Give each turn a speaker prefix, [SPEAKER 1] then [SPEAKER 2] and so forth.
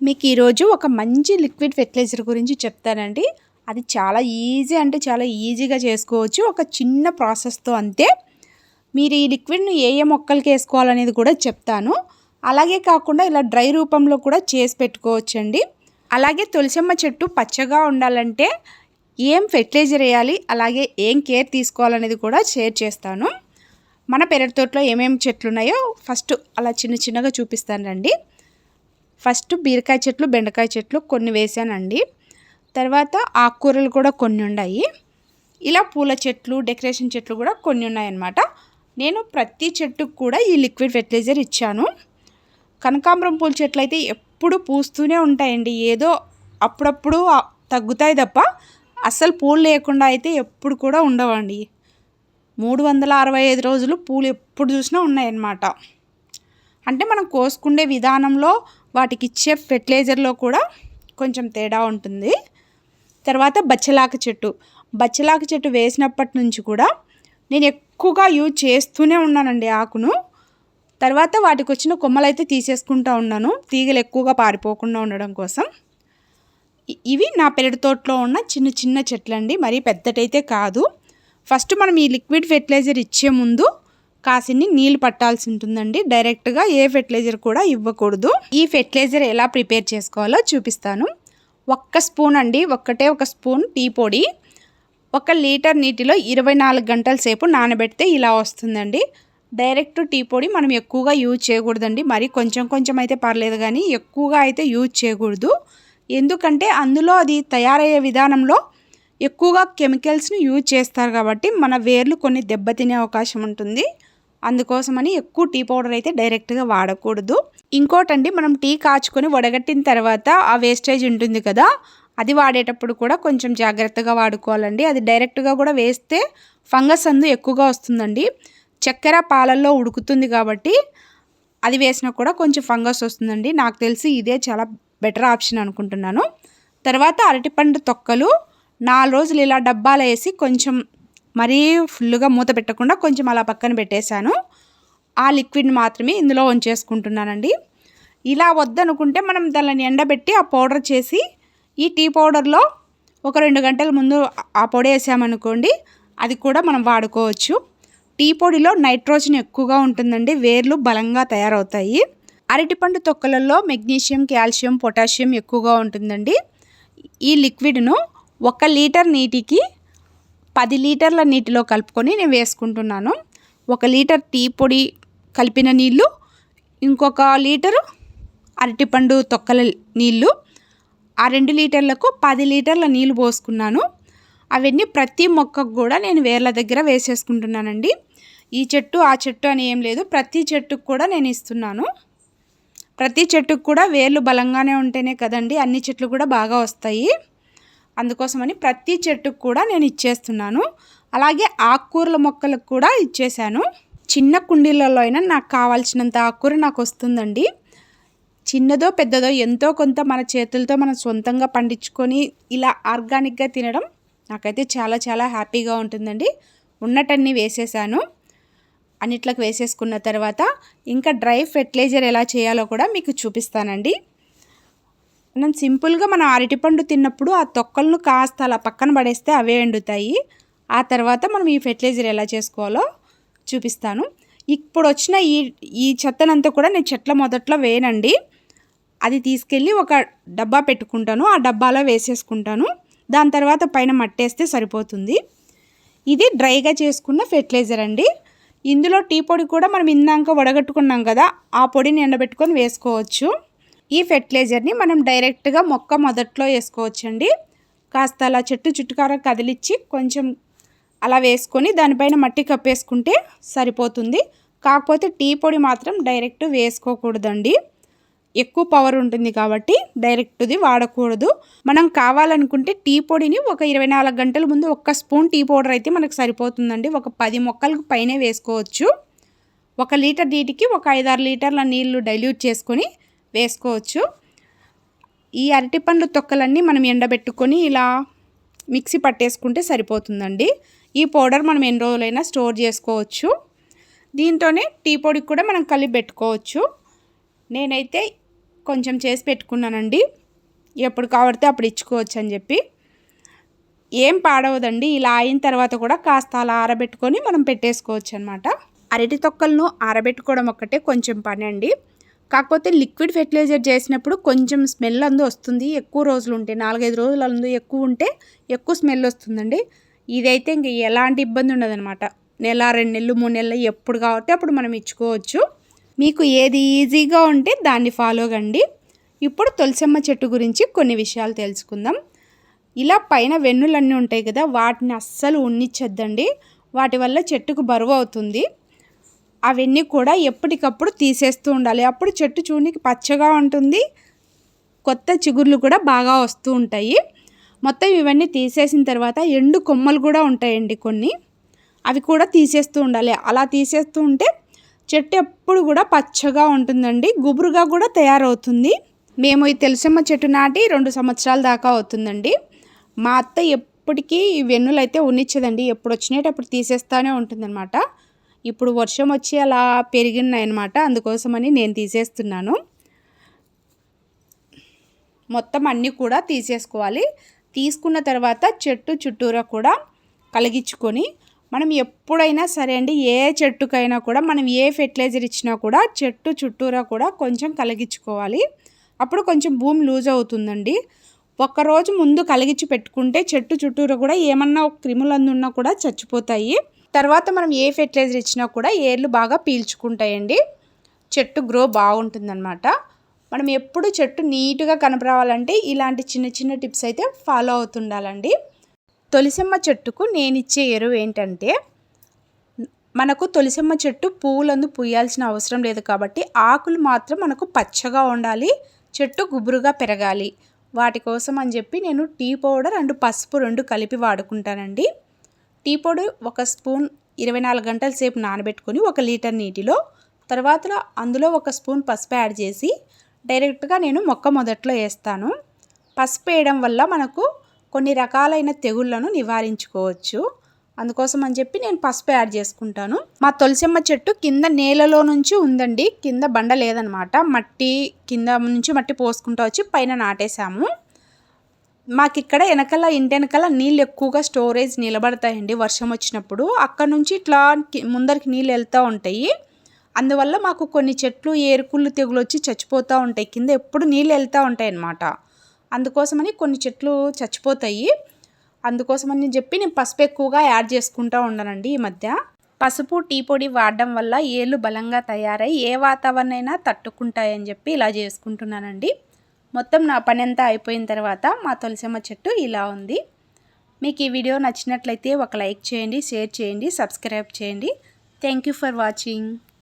[SPEAKER 1] మీకు ఈరోజు ఒక మంచి లిక్విడ్ ఫెర్టిలైజర్ గురించి చెప్తానండి. అది చాలా ఈజీ అంటే చాలా ఈజీగా చేసుకోవచ్చు. ఒక చిన్న ప్రాసెస్తో అంతే. మీరు ఈ లిక్విడ్ను ఏ ఏ మొక్కలకి వేసుకోవాలనేది కూడా చెప్తాను. అలాగే కాకుండా ఇలా డ్రై రూపంలో కూడా చేసి పెట్టుకోవచ్చండి. అలాగే తులసమ్మ చెట్టు పచ్చగా ఉండాలంటే ఏం ఫెర్టిలైజర్ వేయాలి అలాగే ఏం కేర్ తీసుకోవాలనేది కూడా షేర్ చేస్తాను. మన పెరటి తోటలో ఏమేమి చెట్లు ఉన్నాయో ఫస్ట్ అలా చిన్న చిన్నగా చూపిస్తాను రండి. ఫస్ట్ బీరకాయ చెట్లు బెండకాయ చెట్లు కొన్ని వేసానండి. తర్వాత ఆకుకూరలు కూడా కొన్ని ఉన్నాయి. ఇలా పూల చెట్లు డెకరేషన్ చెట్లు కూడా కొన్ని ఉన్నాయన్నమాట. నేను ప్రతి చెట్టుకు కూడా ఈ లిక్విడ్ ఫెర్టిలైజర్ ఇచ్చాను. కనకాంబరం పూల చెట్లు అయితే ఎప్పుడు పూస్తూనే ఉంటాయండి. ఏదో అప్పుడప్పుడు తగ్గుతాయి తప్ప అస్సలు పూలు లేకుండా అయితే ఎప్పుడు కూడా ఉండవండి. మూడు వందల అరవై ఐదు రోజులు పూలు ఎప్పుడు చూసినా ఉన్నాయన్నమాట. అంటే మనం కోసుకుండే విధానంలో వాటికి ఇచ్చే ఫెర్టిలైజర్లో కూడా కొంచెం తేడా ఉంటుంది. తర్వాత బచ్చలాక చెట్టు. బచ్చలాకు చెట్టు వేసినప్పటి నుంచి కూడా నేను ఎక్కువగా యూజ్ చేస్తూనే ఉన్నానండి ఆకును. తర్వాత వాటికి వచ్చిన కొమ్మలు అయితే తీసేసుకుంటూ ఉన్నాను. తీగలు ఎక్కువగా పారిపోకుండా ఉండడం కోసం. ఇవి నా పెరటి తోటలో ఉన్న చిన్న చిన్న చెట్లండి. మరీ పెద్దటైతే కాదు. ఫస్ట్ మనం ఈ లిక్విడ్ ఫెర్టిలైజర్ ఇచ్చే ముందు కాసిని నీళ్ళు పట్టాల్సి ఉంటుందండి. డైరెక్ట్గా ఏ ఫెర్టిలైజర్ కూడా ఇవ్వకూడదు. ఈ ఫెర్టిలైజర్ ఎలా ప్రిపేర్ చేసుకోవాలో చూపిస్తాను. ఒక్క స్పూన్ అండి. ఒక్కటే ఒక స్పూన్ టీ పొడి. ఒక లీటర్ నీటిలో ఇరవై నాలుగు గంటల సేపు నానబెడితే ఇలా వస్తుందండి. డైరెక్ట్ టీ పొడి మనం ఎక్కువగా యూజ్ చేయకూడదండి. మరి కొంచెం కొంచెం అయితే పర్లేదు కానీ ఎక్కువగా అయితే యూజ్ చేయకూడదు. ఎందుకంటే అందులో అది తయారయ్యే విధానంలో ఎక్కువగా కెమికల్స్ని యూజ్ చేస్తారు కాబట్టి మన వేర్లు కొన్ని దెబ్బతినే అవకాశం ఉంటుంది. అందుకోసమని ఎక్కువ టీ పౌడర్ అయితే డైరెక్ట్గా వాడకూడదు. ఇంకోటండి మనం టీ కాచుకొని వడగట్టిన తర్వాత ఆ వేస్టేజ్ ఉంటుంది కదా అది వాడేటప్పుడు కూడా కొంచెం జాగ్రత్తగా వాడుకోవాలండి. అది డైరెక్ట్గా కూడా వేస్తే ఫంగస్ అందు ఎక్కువగా వస్తుందండి. చక్కెర పాలల్లో ఉడుకుతుంది కాబట్టి అది వేసినా కూడా కొంచెం ఫంగస్ వస్తుందండి. నాకు తెలిసి ఇదే చాలా బెటర్ ఆప్షన్ అనుకుంటున్నాను. తర్వాత అరటిపండు తొక్కలు నాలుగు రోజులు ఇలా డబ్బాలు వేసి కొంచెం మరీ ఫుల్గా మూత పెట్టకుండా కొంచెం అలా పక్కన పెట్టేశాను. ఆ లిక్విడ్ మాత్రమే ఇందులో ఉంచేసుకుంటున్నానండి. ఇలా వద్దనుకుంటే మనం దానిని ఎండబెట్టి ఆ పౌడర్ చేసి ఈ టీ పౌడర్లో ఒక రెండు గంటల ముందు ఆ పొడి వేసామనుకోండి అది కూడా మనం వాడుకోవచ్చు. టీ పొడిలో నైట్రోజన్ ఎక్కువగా ఉంటుందండి వేర్లు బలంగా తయారవుతాయి. అరటిపండు తొక్కలలో మెగ్నీషియం కాల్షియం పొటాషియం ఎక్కువగా ఉంటుందండి. ఈ లిక్విడ్ను ఒక లీటర్ నీటికి పది లీటర్ల నీటిలో కలుపుకొని నేను వేసుకుంటున్నాను. ఒక లీటర్ టీ పొడి కలిపిన నీళ్ళు ఇంకొక లీటరు అరటిపండు తొక్కల నీళ్ళు ఆ రెండు లీటర్లకు పది లీటర్ల నీళ్ళు పోసుకున్నాను. అవన్నీ ప్రతి మొక్కకు కూడా నేను వేర్ల దగ్గర వేసేసుకుంటున్నానండి. ఈ చెట్టు ఆ చెట్టు అని ఏం లేదు. ప్రతి చెట్టుకు కూడా నేను ఇస్తున్నాను. ప్రతి చెట్టుకు కూడా వేర్లు బలంగానే ఉంటేనే కదండి అన్ని చెట్లు కూడా బాగా వస్తాయి. అందుకోసమని ప్రతి చెట్టుకు కూడా నేను ఇచ్చేస్తున్నాను. అలాగే ఆకుకూరల మొక్కలకు కూడా ఇచ్చేసాను చిన్న కుండీలలో అయినా నాకు కావాల్సినంత ఆకుకూర నాకు వస్తుందండి. చిన్నదో పెద్దదో ఎంతో కొంత మన చేతులతో మనం సొంతంగా పండించుకొని ఇలా ఆర్గానిక్గా తినడం నాకైతే చాలా చాలా హ్యాపీగా ఉంటుందండి. ఉన్నటన్నీ వేసేసాను. అన్నిట్లకు వేసేసుకున్న తర్వాత ఇంకా డ్రై ఫెర్టిలైజర్ ఎలా చేయాలో కూడా మీకు చూపిస్తానండి. మనం సింపుల్గా మనం అరటిపండు తిన్నప్పుడు ఆ తొక్కలను కాస్త అలా పక్కన పడేస్తే అవే ఎండుతాయి. ఆ తర్వాత మనం ఈ ఫెర్టిలైజర్ ఎలా చేసుకోవాలో చూపిస్తాను. ఇప్పుడు వచ్చిన ఈ ఈ చెత్తనంతా కూడా నేను చెట్ల మొదట్లో వేయనండి. అది తీసుకెళ్ళి ఒక డబ్బా పెట్టుకుంటాను. ఆ డబ్బాలో వేసేసుకుంటాను. దాని తర్వాత పైన మట్టేస్తే సరిపోతుంది. ఇది డ్రైగా చేసుకున్న ఫెర్టిలైజర్ అండి. ఇందులో టీ పొడి కూడా మనం ఇందాక వడగట్టుకున్నాం కదా ఆ పొడిని ఎండబెట్టుకొని వేసుకోవచ్చు. ఈ ఫెర్టిలైజర్ని మనం డైరెక్ట్గా మొక్క మొదట్లో వేసుకోవచ్చండి. కాస్త అలా చెట్టు చుట్టుకార కదిలిచ్చి కొంచెం అలా వేసుకొని దానిపైన మట్టి కప్పేసుకుంటే సరిపోతుంది. కాకపోతే టీ పొడి మాత్రం డైరెక్ట్ వేసుకోకూడదండి. ఎక్కువ పవర్ ఉంటుంది కాబట్టి డైరెక్ట్ది వాడకూడదు. మనం కావాలనుకుంటే టీ పొడిని ఒక ఇరవై నాలుగు గంటల ముందు ఒక్క స్పూన్ టీ పౌడర్ అయితే మనకు సరిపోతుందండి. ఒక పది మొక్కలకు పైనే వేసుకోవచ్చు. ఒక లీటర్ నీటికి ఒక ఐదారు లీటర్ల నీళ్ళు డైల్యూట్ చేసుకొని వేసుకోవచ్చు. ఈ అరటిపండ్లు తొక్కలన్నీ మనం ఎండబెట్టుకొని ఇలా మిక్సీ పట్టేసుకుంటే సరిపోతుందండి. ఈ పౌడర్ మనం ఎన్ని రోజులైనా స్టోర్ చేసుకోవచ్చు. దీంతోనే టీ పొడికి కూడా మనం కలిపి పెట్టుకోవచ్చు. నేనైతే కొంచెం చేసి పెట్టుకున్నానండి. ఎప్పుడు కావడితే అప్పుడు ఇచ్చుకోవచ్చు అని చెప్పి. ఏం పాడవదండి. ఇలా అయిన తర్వాత కూడా కాస్త అలా ఆరబెట్టుకొని మనం పెట్టేసుకోవచ్చు అనమాట అరటి తొక్కలను ఆరబెట్టుకోవడం ఒక్కటే కొంచెం పని అండి కాకపోతే లిక్విడ్ ఫెర్టిలైజర్ చేసినప్పుడు కొంచెం స్మెల్ అందు వస్తుంది. ఎక్కువ రోజులు ఉంటే నాలుగైదు రోజులు అందు ఎక్కువ ఉంటే ఎక్కువ స్మెల్ వస్తుందండి. ఇదైతే ఇంక ఎలాంటి ఇబ్బంది ఉండదనమాట నెల రెండు నెలలు మూడు నెలలు ఎప్పుడు కాబట్టి అప్పుడు మనం ఇచ్చుకోవచ్చు. మీకు ఏది ఈజీగా ఉంటే దాన్ని ఫాలో కండి. ఇప్పుడు తులసమ్మ చెట్టు గురించి కొన్ని విషయాలు తెలుసుకుందాం. ఇలా పైన వెన్నులన్నీ ఉంటాయి కదా వాటిని అస్సలు ఉన్నిచ్చద్దండి వాటి వల్ల చెట్టుకు బరువు అవుతుంది. అవన్నీ కూడా ఎప్పటికప్పుడు తీసేస్తూ ఉండాలి. అప్పుడు చెట్టు చూనికి పచ్చగా ఉంటుంది. కొత్త చిగుర్లు కూడా బాగా వస్తూ ఉంటాయి. మొత్తం ఇవన్నీ తీసేసిన తర్వాత ఎండు కొమ్మలు కూడా ఉంటాయండి కొన్ని. అవి కూడా తీసేస్తూ ఉండాలి. అలా తీసేస్తూ ఉంటే చెట్టు ఎప్పుడు కూడా పచ్చగా ఉంటుందండి. గుబురుగా కూడా తయారవుతుంది. మేము ఈ తెలుసమ్మ చెట్టు నాటి రెండు సంవత్సరాల దాకా అవుతుందండి. మా అత్త ఎప్పటికీ వెన్నులు అయితే ఉన్నిచ్చదండి. ఎప్పుడు అప్పుడు తీసేస్తూనే ఉంటుందన్నమాట. ఇప్పుడు వర్షం వచ్చి అలా పెరిగినాయనమాట అందుకోసమని నేను తీసేస్తున్నాను. మొత్తం అన్నీ కూడా తీసేసుకోవాలి. తీసుకున్న తర్వాత చెట్టు చుట్టూరా కూడా కలిగించుకొని మనం ఎప్పుడైనా సరే అండి ఏ చెట్టుకైనా కూడా మనం ఏ ఫెర్టిలైజర్ ఇచ్చినా కూడా చెట్టు చుట్టూరా కూడా కొంచెం కలిగించుకోవాలి. అప్పుడు కొంచెం భూమి లూజ్ అవుతుందండి. ఒక్కరోజు ముందు కలిగించి పెట్టుకుంటే చెట్టు చుట్టూరా కూడా ఏమన్నా క్రిములందున్నా కూడా చచ్చిపోతాయి. తర్వాత మనం ఏ ఫెర్టిలైజర్ ఇచ్చినా కూడా ఏర్లు బాగా పీల్చుకుంటాయండి. చెట్టు గ్రో బాగుంటుందన్నమాట. మనం ఎప్పుడు చెట్టు నీట్గా కనపరావాలంటే ఇలాంటి చిన్న చిన్న టిప్స్ అయితే ఫాలో అవుతుండాలండి. తొలిసమ్మ చెట్టుకు నేను ఇచ్చే ఎరువు ఏంటంటే మనకు తొలిసమ్మ చెట్టు పువ్వులందు పూయాల్సిన అవసరం లేదు కాబట్టి ఆకులు మాత్రం మనకు పచ్చగా ఉండాలి చెట్టు గుబురుగా పెరగాలి. వాటి కోసం అని చెప్పి నేను టీ పౌడర్ అండ్ పసుపు రెండు కలిపి వాడుకుంటానండి. టీ పొడి ఒక స్పూన్ ఇరవై నాలుగు గంటల సేపు నానబెట్టుకొని ఒక లీటర్ నీటిలో తర్వాత అందులో ఒక స్పూన్ పసుపు యాడ్ చేసి డైరెక్ట్గా నేను మొక్క మొదట్లో వేస్తాను. పసుపు వేయడం వల్ల మనకు కొన్ని రకాలైన తెగుళ్ళను నివారించుకోవచ్చు. అందుకోసం అని చెప్పి నేను పసుపు యాడ్ చేసుకుంటాను. మా తులసిమ్మ చెట్టు కింద నేలలో నుంచి ఉందండి. కింద బండ లేదనమాట. మట్టి కింద నుంచి మట్టి పోసుకుంటూ వచ్చి పైన నాటేశాము. మాకు ఇక్కడ వెనకాల ఇంటి వెనకాల నీళ్ళు ఎక్కువగా స్టోరేజ్ నిలబడతాయండి వర్షం వచ్చినప్పుడు. అక్కడ నుంచి ఇట్లా ముందరికి నీళ్ళు వెళ్తూ ఉంటాయి. అందువల్ల మాకు కొన్ని చెట్లు ఏరుకుళ్ళు తెగులు వచ్చి చచ్చిపోతూ ఉంటాయి. కింద ఎప్పుడు నీళ్ళు వెళ్తూ ఉంటాయి అన్నమాట అందుకోసమని కొన్ని చెట్లు చచ్చిపోతాయి. అందుకోసమని చెప్పి నేను పసుపు ఎక్కువగా యాడ్ చేసుకుంటూ ఉన్నానండి ఈ మధ్య. పసుపు టీ పొడి వాడడం వల్ల ఏళ్ళు బలంగా తయారై ఏ వాతావరణం అయినా తట్టుకుంటాయని చెప్పి ఇలా చేసుకుంటున్నానండి. మొత్తం నా పని అంతా అయిపోయిన తర్వాత మా తులసమ్మ చెట్టు ఇలా ఉంది. మీకు ఈ వీడియో నచ్చినట్లయితే ఒక లైక్ చేయండి షేర్ చేయండి సబ్స్క్రైబ్ చేయండి. Thank you for watching